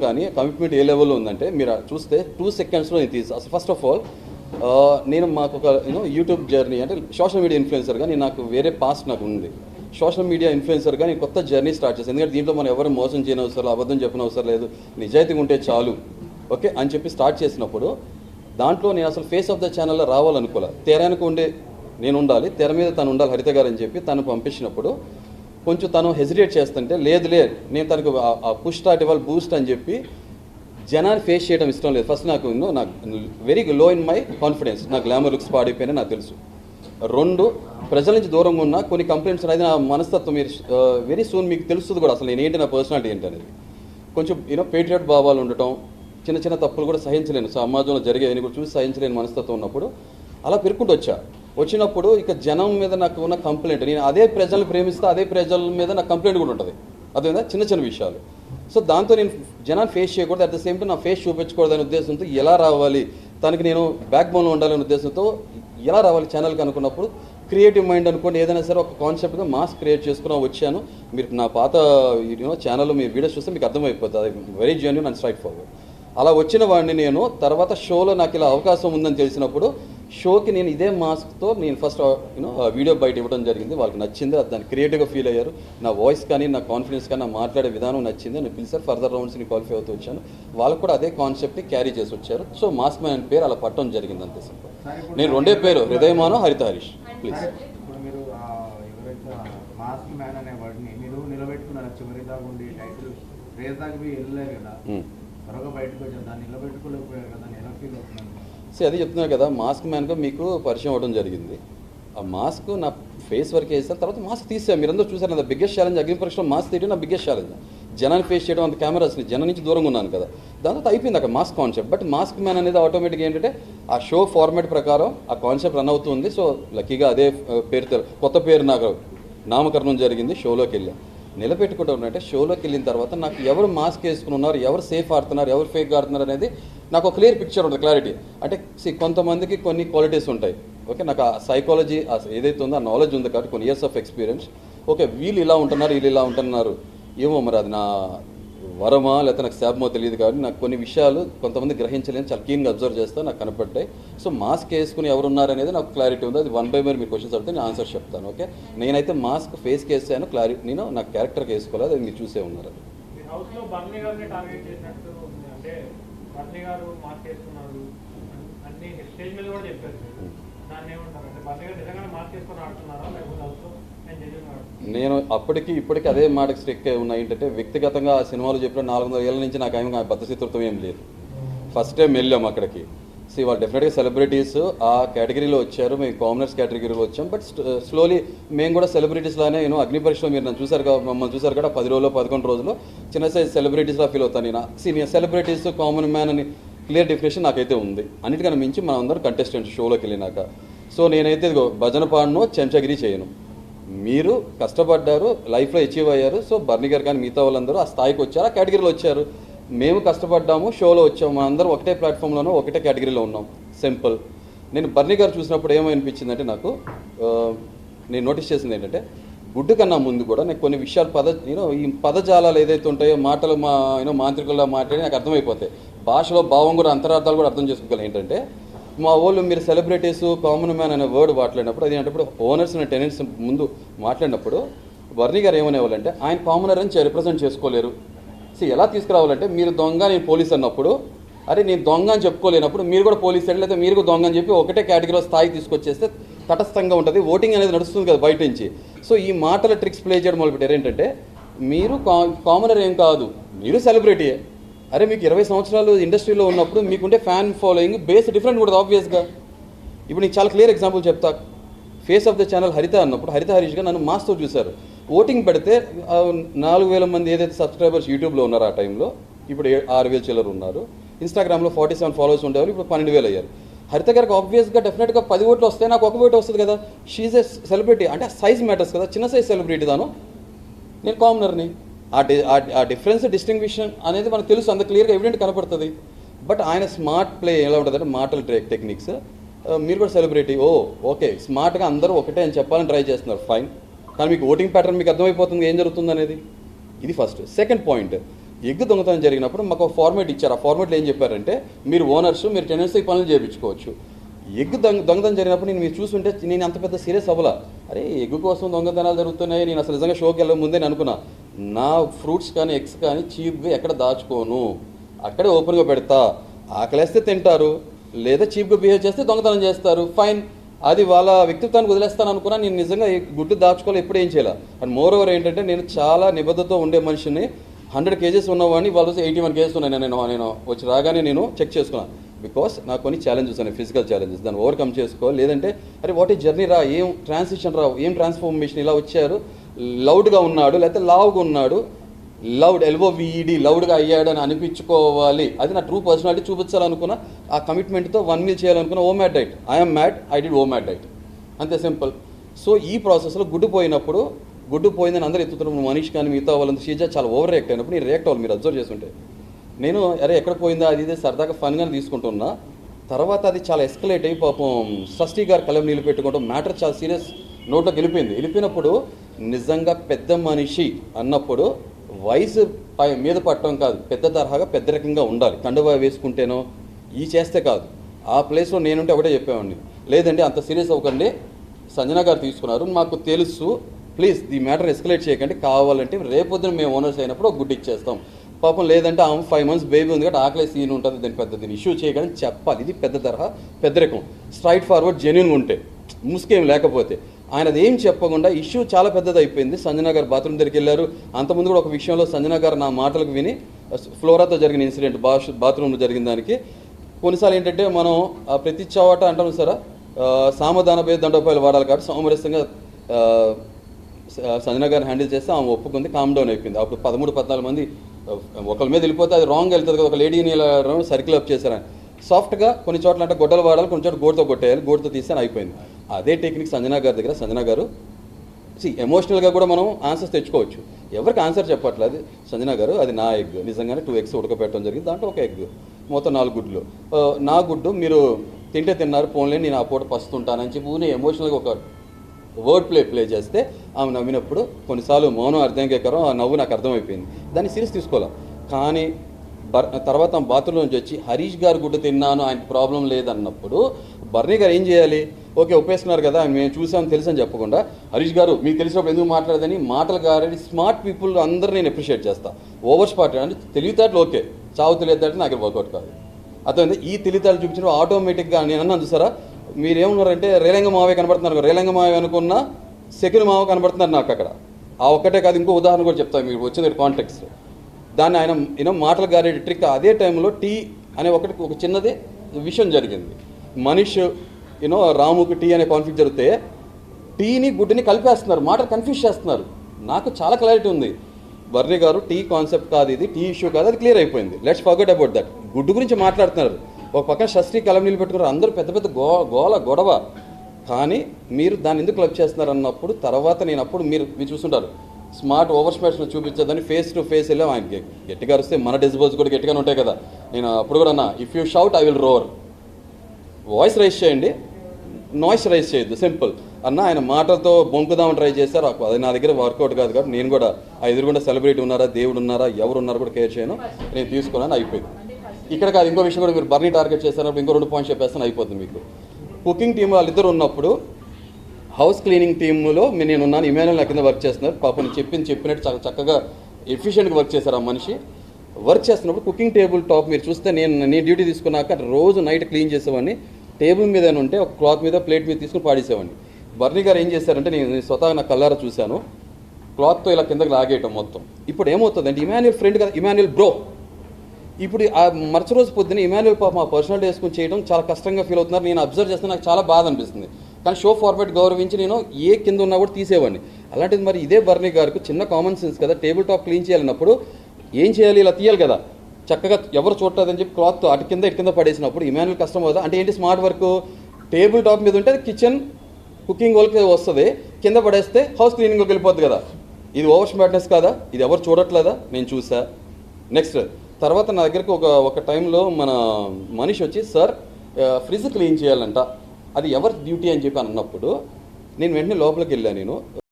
కానీ కమిట్మెంట్ ఏ లెవెల్లో ఉందంటే మీరు చూస్తే టూ సెకండ్స్లో నేను తీసి అసలు ఫస్ట్ ఆఫ్ ఆల్ నేను మాకు ఒక యూనో యూట్యూబ్ జర్నీ అంటే సోషల్ మీడియా ఇన్ఫ్లుయెన్సర్గా నేను నాకు వేరే పాస్ట్ నాకు ఉంది. సోషల్ మీడియా ఇన్ఫ్లుయెన్సర్గా నేను కొత్త జర్నీ స్టార్ట్ చేశాను. ఎందుకంటే దీంట్లో మనం ఎవరు మోసం చేయని అవసరం అబద్ధం చెప్పిన అవసరం లేదు. నిజాయితీగా ఉంటే చాలు. ఓకే? అని చెప్పి స్టార్ట్ చేసినప్పుడు దాంట్లో నేను అసలు ఫేస్ ఆఫ్ ద ఛానల్లో రావాలనుకోలే. తెరానికి ఉండే నేను ఉండాలి. తెర మీద తను ఉండాలి హరిత గారు అని చెప్పి తను పంపించినప్పుడు కొంచెం తను హెజిటేట్ చేస్తుంటే లేదు లేదు నేను తనకు ఆ పుష్ స్టార్ట్ ఇవ్వాలి బూస్ట్ అని చెప్పి జనాన్ని ఫేస్ చేయడం ఇష్టం లేదు. ఫస్ట్ నాకు నాకు very low in my confidence నా గ్లామర్ లుక్స్ పాడైపోయినా నాకు తెలుసు. రెండు ప్రజల నుంచి దూరంగా ఉన్న కొన్ని కంప్లైంట్స్ అనేది నా మనస్తత్వం మీరు వెరీ సూన్ మీకు తెలుస్తుంది కూడా. అసలు నేను ఏంటి నా పర్సనాలిటీ ఏంటి అనేది. కొంచెం యూనో పేట్రియట్ భావాలు ఉండటం చిన్న చిన్న తప్పులు కూడా సహించలేను. సమాజంలో జరిగేవి కూడా చూసి సహించలేని మనస్తత్వం ఉన్నప్పుడు అలా పెరుక్కుంటూ వచ్చా. వచ్చినప్పుడు ఇక జనం మీద నాకు ఉన్న కంప్లైంట్ నేను అదే ప్రజలు ప్రేమిస్తే అదే ప్రజల మీద నాకు కంప్లైంట్ కూడా ఉంటుంది. అదేవిధంగా చిన్న చిన్న విషయాలు. సో దాంతో నేను జనాన్ని ఫేస్ చేయకూడదు అట్ ద సేమ్ టైం నా ఫేస్ చూపించకూడదు అనే ఉద్దేశంతో ఎలా రావాలి తనకి నేను బ్యాక్ బోన్లో ఉండాలనే ఉద్దేశంతో ఎలా రావాలి ఛానల్కి అనుకున్నప్పుడు క్రియేటివ్ మైండ్ అనుకోండి ఏదైనా సరే ఒక కాన్సెప్ట్గా మాస్ క్రియేట్ చేసుకుని వచ్చాను. మీరు నా పాత యూనో ఛానల్లో మీ వీడియోస్ చూస్తే మీకు అర్థమైపోతుంది. Very genuine and straightforward అలా వచ్చిన వాడిని నేను తర్వాత షోలో నాకు ఇలా అవకాశం ఉందని తెలిసినప్పుడు షోకి నేను ఇదే మాస్క్తో నేను ఫస్ట్ యూనో వీడియో బయట ఇవ్వడం జరిగింది. వాళ్ళకి నచ్చింది. అది దాన్ని క్రియేటివ్గా ఫీల్ అయ్యారు. నా వాయిస్ కానీ నా కాన్ఫిడెన్స్ కానీ నా మాట్లాడే విధానం నచ్చింది నేను పిలిచారు ఫర్దర్ రౌండ్స్ని క్వాలిఫై అవుతూ వచ్చాను. వాళ్ళకు కూడా అదే కాన్సెప్ట్ని క్యారీ చేసి వచ్చారు. సో మాస్క్ మ్యాన్ పేరు అలా పట్టడం జరిగింది అంతే సింపుల్ నేను రెండే పేరు హృదయమానో Haritha Harish. Please mask man అనే వర్డ్ని మీరు నిలబెట్టుకున్నారు? చివరి దాకా ఉండి టైటిల్ రేస్ దాకా మీరు వెళ్ళలేరు కదా. త్వరగా బయటకు వచ్చారు. దాన్ని నిలబెట్టుకోలేకపోయారు కదా ఫీల్ అవుతున్నాను సో అది చెప్తున్నారు కదా మాస్క్ మ్యాన్గా మీకు పరిచయం అవ్వడం జరిగింది. ఆ మాస్క్ నా ఫేస్ వరకు వేసిన తర్వాత మాస్క్ తీసాను మీరందరూ చూసారు కదా బిగ్గెస్ట్ ఛాలెంజ్ అగ్ని పరీక్షలో మాస్క్ తీయడం నా బిగ్గెస్ట్ ఛాలెంజ్ జనాన్ని ఫేస్ చేయడం అంత కెమెరాస్ని జనం నుంచి దూరంగా ఉన్నాను కదా. దాని తర్వాత అయిపోయింది అక్కడ mask concept but mask man అనేది ఆటోమేటిక్గా ఏంటంటే ఆ షో ఫార్మాట్ ప్రకారం ఆ కాన్సెప్ట్ రన్ అవుతుంది. సో లక్కీగా అదే పేరుతో కొత్త పేరు నాకు నామకరణం జరిగింది షోలోకి వెళ్ళాం. నిలబెట్టుకుంటూ ఉన్నట్టే షోలోకి వెళ్ళిన తర్వాత నాకు ఎవరు మాస్క్ వేసుకుని ఉన్నారు ఎవరు సేఫ్ ఆడుతున్నారు ఎవరు ఫేక్ ఆడుతున్నారు అనేది నాకు ఒక క్లియర్ పిక్చర్ ఉంటుంది క్లారిటీ అంటే సి కొంతమందికి కొన్ని క్వాలిటీస్ ఉంటాయి. ఓకే నాకు ఆ సైకాలజీ ఏదైతే ఉందో ఆ నాలెడ్జ్ ఉంది కాబట్టి కొన్ని ఇయర్స్ ఆఫ్ ఎక్స్పీరియన్స్ ఓకే వీళ్ళు ఇలా ఉంటున్నారు వీళ్ళు ఇలా ఉంటున్నారు. ఏమో మరి అది నా వరమా లేకపోతే నాకు శాపమో తెలియదు కాబట్టి నాకు కొన్ని విషయాలు కొంతమంది గ్రహించలేని చాలా క్లీన్గా అబ్జర్వ్ చేస్తే నాకు కనపడ్డాయి. సో మాస్క్ వేసుకుని ఎవరున్నారు అనేది నాకు క్లారిటీ ఉంది. అది వన్ బై వన్ మీరు క్వశ్చన్స్ అడిగితే నేను ఆన్సర్ చెప్తాను ఓకే నేనైతే మాస్క్ ఫేస్కి వేసాను క్లారిటీ నేను నా క్యారెక్టర్కి వేసుకోలేదు అది మీరు చూసే ఉన్నారు మీ హౌస్లో బర్నీ గారిని టార్గెట్ చేసినట్టు ఉంది అంటే బర్నీ గారు మాస్క్ వేసుకున్నారు అన్ని స్టేజ్ మీద కూడా చెప్పారు. దాన్ని ఏమంటారు? అంటే బర్నీ గారు వేసుకొని ఆడుతున్నారా? లేకపోతే నిజంగా నేను అప్పటికి ఇప్పటికి అదే మాటకి స్ట్రిక్ ఉన్నాయి. ఏంటంటే వ్యక్తిగతంగా ఆ సినిమాలో చెప్పిన నాలుగు వందల ఏళ్ళ నుంచి నాకు ఏమి బద్దశత్రుత్వం ఏం లేదు. ఫస్ట్ టైం వెళ్ళాం అక్కడికి. సో వాళ్ళు డెఫినెట్గా సెలబ్రిటీస్ ఆ కేటగిరీలో వచ్చారు. మేము కామనర్స్ కేటగిరీలో వచ్చాం. బట్ స్లోలీ uh, మేము కూడా సెలబ్రిటీస్ లానే నేను అగ్ని పరీక్షలో మీరు నన్ను చూసారు కదా మమ్మల్ని చూసారు కదా పది రోజులు పదకొండు రోజులు. చిన్న సైజ్ సెలబ్రిటీస్లా ఫీల్ అవుతాను నేను. సీనియర్ సెలబ్రిటీస్ కామన్ మ్యాన్ అని క్లియర్ డెఫినేషన్ నాకైతే ఉంది. అన్నిటికన్నా మించి మనం అందరం కంటెస్టెంట్ షోలోకి వెళ్ళినాక. సో నేనైతే ఇదిగో భజన పాడను చెంచగిరి చేయను. మీరు కష్టపడ్డారు లైఫ్లో అచీవ్ అయ్యారు. సో బర్నిగర్ గారు కానీ మిగతా వాళ్ళందరూ ఆ స్థాయికి వచ్చారు ఆ కేటగిరీలో వచ్చారు. మేము కష్టపడ్డాము షోలో వచ్చాము మనందరం ఒకటే ప్లాట్ఫామ్లోనూ ఒకటే కేటగిరీలో ఉన్నాం. సింపుల్. నేను బర్నీ గారు చూసినప్పుడు ఏమనిపించిందంటే నాకు నేను నోటీస్ చేసింది ఏంటంటే గుడ్డు కన్నా ముందు కూడా నాకు కొన్ని విషయాలు పద యూనో ఈ పదజాలాలు ఏదైతే ఉంటాయో మాటలు మా యూనో మాంత్రికుల్లో మాట్లాడి నాకు అర్థమైపోతాయి. భాషలో భావం కూడా అంతరార్థాలు కూడా అర్థం చేసుకోగలం ఏంటంటే మా వాళ్ళు మీరు సెలబ్రిటీస్ కామన్ మ్యాన్ అనే వర్డ్ మాట్లాడినప్పుడు అది ఏంటప్పుడు ఓనర్స్ అనే టెనెంట్స్ ముందు మాట్లాడినప్పుడు వర్ణి గారు ఏమనేవాళ్ళంటే ఆయన కామనర్ అని రిప్రజెంట్ చేసుకోలేరు. సో ఎలా తీసుకురావాలంటే మీరు దొంగ నేను పోలీస్ అన్నప్పుడు అరే నేను దొంగ అని చెప్పుకోలేనప్పుడు మీరు కూడా పోలీస్ అండి లేదా మీరు కూడా దొంగ అని చెప్పి ఒకటే కేటగిరీలో స్థాయి తీసుకొచ్చేస్తే తటస్థంగా ఉంటుంది. ఓటింగ్ అనేది నడుస్తుంది కదా బయట నుంచి. సో ఈ మాటల ట్రిక్స్ ప్లే చేయడం మొదలుపెట్టారు. ఏంటంటే మీరు కా కామనర్ ఏం కాదు. మీరు సెలబ్రిటీయే అరే మీకు ఇరవై సంవత్సరాలు ఇండస్ట్రీలో ఉన్నప్పుడు మీకుంటే ఫ్యాన్ ఫాలోయింగ్ బేస్ డిఫరెంట్ కూడా ఆబ్వియస్గా ఇప్పుడు నీకు చాలా క్లియర్ ఎగ్జాంపుల్ చెప్తా. Face of the channel Haritha అన్నప్పుడు హరిత హరీష్గా నన్ను మాస్తో చూశారు. ఓటింగ్ పెడితే నాలుగు వేల మంది ఏదైతే సబ్స్క్రైబర్స్ యూట్యూబ్లో ఉన్నారో ఆ టైంలో ఇప్పుడు ఆరు వేలు చిల్లరు ఉన్నారు. ఇన్స్టాగ్రామ్లో ఫార్టీ సెవెన్ ఫాలోవర్స్ ఉండేవారు ఇప్పుడు పన్నెండు వేలు అయ్యారు. హరిత గారికి ఆబ్వియస్గా డెఫినెట్గా పది ఓట్లు వస్తే నాకు ఒక ఓటు వస్తుంది కదా. షీజ్ ఏ సెలబ్రిటీ అంటే సైజ్ మ్యాటర్స్ కదా. చిన్న సైజ్ సెలబ్రిటీ తాను. నేను కామనర్ని ఆ డి ఆ- డిఫరెన్స్ డిస్టింగ్విషన్ అనేది మనకు తెలుసు. అంత క్లియర్గా ఎవిడెంట్ కనపడుతుంది. బట్ ఆయన స్మార్ట్ ప్లే ఎలా ఉంటుందంటే మాటల ట్రేక్ టెక్నిక్స్ మీరు కూడా సెలబ్రిటీ ఓ ఓకే. స్మార్ట్గా అందరూ ఒకటే అని చెప్పాలని ట్రై చేస్తున్నారు. ఫైన్ కానీ మీకు ఓటింగ్ ప్యాటర్న్ మీకు అర్థమైపోతుంది ఏం జరుగుతుంది అనేది. ఇది ఫస్ట్. సెకండ్ పాయింట్ ఎగ్గు దొంగతనం జరిగినప్పుడు మాకు ఒక ఫార్మేట్ ఇచ్చారు. ఆ ఫార్మేట్లో ఏం చెప్పారంటే మీరు ఓనర్స్ మీరు టెనెన్సీ పనులు చేయించుకోవచ్చు ఎగ్గు దొంగ దొంగతనం జరిగినప్పుడు నేను మీరు చూస్తుంటే నేను అంత పెద్ద సీరియస్ అవ్వలా. అరే ఎగ్గు కోసం దొంగతనాలు జరుగుతున్నాయి నేను అసలు నిజంగా షోకి వెళ్ళే ముందే అనుకున్నా. నా ఫ్రూట్స్ కానీ ఎగ్స్ కానీ చీప్గా ఎక్కడ దాచుకోను? అక్కడే ఓపెన్గా పెడతా. ఆకలేస్తే తింటారు లేదా చీప్గా బిహేవ్ చేస్తే దొంగతనం చేస్తారు. ఫైన్ అది వాళ్ళ వ్యక్తిత్వాన్ని వదిలేస్తాను అనుకున్నా నేను నిజంగా ఈ గుడ్డు దాచుకోవాలి ఎప్పుడు ఏం చేయాలి? అండ్ మోర్ ఓవర్ ఏంటంటే నేను చాలా నిబద్ధతతో ఉండే మనిషిని హండ్రెడ్ కేజెస్ ఉన్నవాడిని వాళ్ళు ఎయిటీ వన్ కేజెస్ ఉన్నాయి. నేను నేను వచ్చి రాగానే నేను చెక్ చేసుకున్నాను బికాస్ నాకు కొన్ని ఛాలెంజెస్ ఉన్నాయి ఫిజికల్ ఛాలెంజెస్ దాన్ని ఓవర్కమ్ చేసుకోవాలి లేదంటే అరే వాట్ ఈ జర్నీ రా ఏం ట్రాన్సిషన్ రా ఏం ట్రాన్స్ఫర్మేషన్ ఇలా వచ్చారు? లౌడ్గా ఉన్నాడు లేకపోతే లావుగా ఉన్నాడు. లౌడ్ ఎల్వో వీడి లౌడ్గా అయ్యాడని అనిపించుకోవాలి. అది నా ట్రూ పర్సనాలిటీ చూపించాలనుకున్న ఆ కమిట్మెంట్తో వన్ మీల్ చేయాలనుకున్న OMAD diet. I'm OMAD I did OMAD diet. అంతే సింపుల్. సో ఈ ప్రాసెస్లో గుడ్డు పోయినప్పుడు గుడ్డు పోయిందని అందరూ ఎత్తుతున్నప్పుడు మనీష్ కానీ మిగతా వాళ్ళంతా షీజా చాలా ఓవర్ రియాక్ట్ అయినప్పుడు నేను రియాక్ట్ అవ్వాలి మీరు అబ్జర్వ్ చేస్తుంటే. నేను అరే ఎక్కడ పోయిందా అది ఇది సరదాగా ఫన్గానే తీసుకుంటున్నా. తర్వాత అది చాలా ఎస్కలేట్ అయ్యి పాపం షష్ఠీ గారు కలం నీళ్ళు పెట్టుకుంటాం మ్యాటర్ చాలా సీరియస్ నోట్లోకి వెళ్ళిపోయింది వెళ్ళిపోయినప్పుడు నిజంగా పెద్ద మనిషి అన్నప్పుడు వయసు పై మీద పట్టడం కాదు పెద్ద తరహాగా పెద్ద రకంగా ఉండాలి. కండువా వేసుకుంటేనో ఈ చేస్తే కాదు. ఆ ప్లేస్లో నేనుంటే ఒకటే చెప్పేవాడిని. లేదండి అంత సీరియస్ అవ్వకండి. సంజన గారు తీసుకున్నారు. మాకు తెలుసు ప్లీజ్ ఈ మ్యాటర్ ఎస్కలేట్ చేయకండి. కావాలంటే రేపొద్దున మేము ఓనర్స్ అయినప్పుడు ఒక గుడ్డు ఇచ్చేస్తాం. పాపం లేదంటే ఆమె ఫైవ్ మంత్స్ బేబీ ఉంది కాబట్టి ఆకలి సీన్ ఉంటుంది. దాని పెద్ద దీన్ని ఇష్యూ చేయగానే చెప్పాలి. ఇది పెద్ద తరహా పెద్ద రకం. స్ట్రైట్ ఫార్వర్డ్ జెన్యున్గా ఉంటే ముసుకేం లేకపోతే. ఆయనది ఏం చెప్పకుండా ఇష్యూ చాలా పెద్దది అయిపోయింది గారు బాత్రూమ్ దగ్గరికి వెళ్ళారు అంతకుముందు కూడా ఒక విషయంలో సంజనా గారు నా మాటలకు విని ఫ్లోరాతో జరిగిన ఇన్సిడెంట్ బాష్ బాత్రూంలో జరిగిన దానికి. కొన్నిసార్లు ఏంటంటే మనం ప్రతి చోట అంటాం సరే సామధాన భేద దండోపాయాలు వాడాలి కాబట్టి సామరస్యంగా ఆ, సంజన గారిని హ్యాండిల్ చేస్తే ఆమె ఒప్పుకుంది కామ్ డౌన్ అయిపోయింది. అప్పుడు పదమూడు పద్నాలుగు మంది ఒకళ్ళ మీద వెళ్ళిపోతే అది రాంగ్ వెళ్తుంది కదా ఒక లేడీని సర్కిల్ అప్ చేశారని. సాఫ్ట్గా కొన్ని చోట్ల అంటే గొడ్డలు వాడాలి కొన్ని చోట్ల గోడుతో కొట్టేయాలి గోడుతో తీస్తే అయిపోయింది. అదే టెక్నిక్ సంజనా గారి దగ్గర. సంజనా గారు సి ఎమోషనల్గా కూడా మనం ఆన్సర్స్ తెచ్చుకోవచ్చు. ఎవరికి ఆన్సర్ చెప్పట్లేదు? సంజనా గారు అది నా ఎగ్. నిజంగానే టూ ఎగ్స్ ఉడకపెట్టడం జరిగింది. దాంట్లో ఒక ఎగ్. మొత్తం నాలుగు గుడ్లు. నా గుడ్డు మీరు తింటే తిన్నారు ఫోన్లే నేను ఆ పూట పస్తుంటానని చెప్పి నేను ఎమోషనల్గా ఒక వర్డ్ ప్లే ప్లే చేస్తే ఆమె నవ్వినప్పుడు కొన్నిసార్లు మౌనం అర్థం కేకరం ఆ నవ్వు నాకు అర్థమైపోయింది. దాన్ని సీరియస్ తీసుకోవాలి. కానీ తర్వాత బాత్రూమ్ నుంచి వచ్చి హరీష్ గారు గుడ్డు తిన్నాను ఆయనకి ప్రాబ్లం లేదన్నప్పుడు బర్నీ గారు ఏం చేయాలి? ఓకే ఒప్పేస్తున్నారు కదా మేము చూసాం తెలుసు అని చెప్పకుండా హరీష్ గారు మీకు తెలిసినప్పుడు ఎందుకు మాట్లాడదని మాటలు గారని స్మార్ట్ పీపుల్ అందరూ నేను అప్రిషియేట్ చేస్తా. ఓవర్ స్మార్ట్ అంటే తెలివితేటలు ఓకే చావు తెలియదు నాకు వర్కౌట్ కాదు. అర్థమైంది? ఈ తెలివితేటలు చూపించిన ఆటోమేటిక్గా నేను అన్నాను చూసారా? మీరేమన్నారంటే రేలంగ మావే కనబడుతున్నారు రేలంగ మావే అనుకున్న సెకండ్ మావ కనబడుతున్నారు నాకు అక్కడ. ఆ ఒక్కటే కాదు ఇంకో ఉదాహరణ కూడా చెప్తాను మీరు వచ్చిన కాంటెక్స్ట్ దాన్ని ఆయన యూనో మాటలు గారే ట్రిక్ అదే టైంలో టీ అనే ఒకటి ఒక చిన్నది విషయం జరిగింది. మనీష్ యూనో రాముకి టీ అనే కాన్ఫ్లిక్ట్ జరిగితే టీని గుడ్డుని కలిపేస్తున్నారు. మాటలు కన్ఫ్యూజ్ చేస్తున్నారు. నాకు చాలా క్లారిటీ ఉంది. బర్రి గారు టీ కాన్సెప్ట్ కాదు ఇది టీ ఇష్యూ కాదు అది క్లియర్ అయిపోయింది. లెట్స్ ఫర్గెట్ అబౌట్ దట్ గుడ్డు గురించి మాట్లాడుతున్నారు. ఒక పక్కన షష్ఠి కలం నీళ్ళు పెట్టుకున్నారు అందరూ పెద్ద పెద్ద గో గోల గొడవ. కానీ మీరు దాన్ని ఎందుకు క్లబ్ చేస్తున్నారు అన్నప్పుడు తర్వాత నేను అప్పుడు మీరు మీరు చూస్తుంటారు స్మార్ట్ ఓవర్ స్మార్ట్స్లో చూపించదని ఫేస్ టు ఫేస్ వెళ్ళాం ఆయనకి గట్టిగా వస్తే మన డిస్బోల్స్ కూడా గట్టిగానే ఉంటాయి కదా. నేను అప్పుడు కూడా అన్నా if you shout I will roar voice raise చేయండి. నాయిస్ రైజ్ చేయొద్దు సింపుల్ అన్న ఆయన మాటలతో బొంకుదామని ట్రై చేశారు. అది నా దగ్గర వర్కౌట్ కాదు కాబట్టి నేను కూడా ఆ ఎదురుగుండా సెలబ్రిటీ ఉన్నారా దేవుడు ఉన్నారా ఎవరు ఉన్నారో కూడా కేర్ చేయను. నేను తీసుకున్నాను అయిపోయింది. ఇక్కడ కాదు ఇంకో విషయం కూడా మీరు బర్నీ టార్గెట్ చేశారు ఇంకో రెండు పాయింట్స్ చెప్పేస్తాను అయిపోతుంది మీకు. కుకింగ్ టీం వాళ్ళిద్దరు ఉన్నప్పుడు హౌస్ క్లీనింగ్ టీంలో నేను ఉన్నాను ఇమానుల్ నా కింద వర్క్ చేస్తున్నారు. పాపం చెప్పింది చెప్పినట్టు చాలా చక్కగా ఎఫిషియెంట్గా వర్క్ చేశారు ఆ మనిషి. వర్క్ చేస్తున్నప్పుడు కుకింగ్ టేబుల్ టాప్ మీరు చూస్తే నేను నేను డ్యూటీ తీసుకున్నాక రోజు నైట్ క్లీన్ చేసేవాడిని. టేబుల్ మీద ఉంటే ఒక క్లాత్ మీద ప్లేట్ మీద తీసుకుని పాడేసేవాడిని. బర్నీ గారు ఏం చేశారంటే నేను స్వతహా నా కల్లారా చూశాను. క్లాత్తో ఇలా కిందకి లాగేయటం మొత్తం. ఇప్పుడు ఏమవుతుందంటే ఇమాన్యుల్ ఫ్రెండ్ కదా ఇమాన్యుల్ బ్రో. ఇప్పుడు ఆ మరుసటి రోజు పొద్దున్న ఇమాన్యుల్ పాప మా పర్సనల్ వేసుకుని చేయడం చాలా కష్టంగా ఫీల్ అవుతున్నారు. నేను అబ్జర్వ్ చేస్తే నాకు చాలా బాధ అనిపిస్తుంది. కానీ షో ఫార్మాట్ గౌరవించి నేను ఏ కింద ఉన్నా కూడా తీసేవాడిని. అలాంటిది మరి ఇదే బర్నీ గారికి చిన్న కామన్ సెన్స్ కదా టేబుల్ టాప్ క్లీన్ చేయాలన్నప్పుడు ఏం చేయాలి ఇలా తీయాలి కదా. చక్కగా ఎవరు చూడలేదని చెప్పి క్లాత్ అటు కింద ఇటు కింద పడేసినప్పుడు ఇమాన్యుల్ కష్టం అవుతుంది అంటే ఏంటి స్మార్ట్ వర్క్ టేబుల్ టాప్ మీద ఉంటే కిచెన్ కుకింగ్ వాళ్ళకి వస్తుంది. కింద పడేస్తే హౌస్ క్లీనింగ్లోకి వెళ్ళిపోద్ది కదా. ఇది ఓవర్ స్మార్ట్నెస్ కాదా? ఇది ఎవరు చూడట్లేదా? నేను చూసా. నెక్స్ట్ తర్వాత నా దగ్గరకు ఒక ఒక టైంలో మన మనిషి వచ్చి సార్ ఫ్రిడ్జ్ క్లీన్ చేయాలంట. అది ఎవరి డ్యూటీ అని చెప్పి అన్నప్పుడు నేను వెంటనే లోపలికి వెళ్ళాను నేను.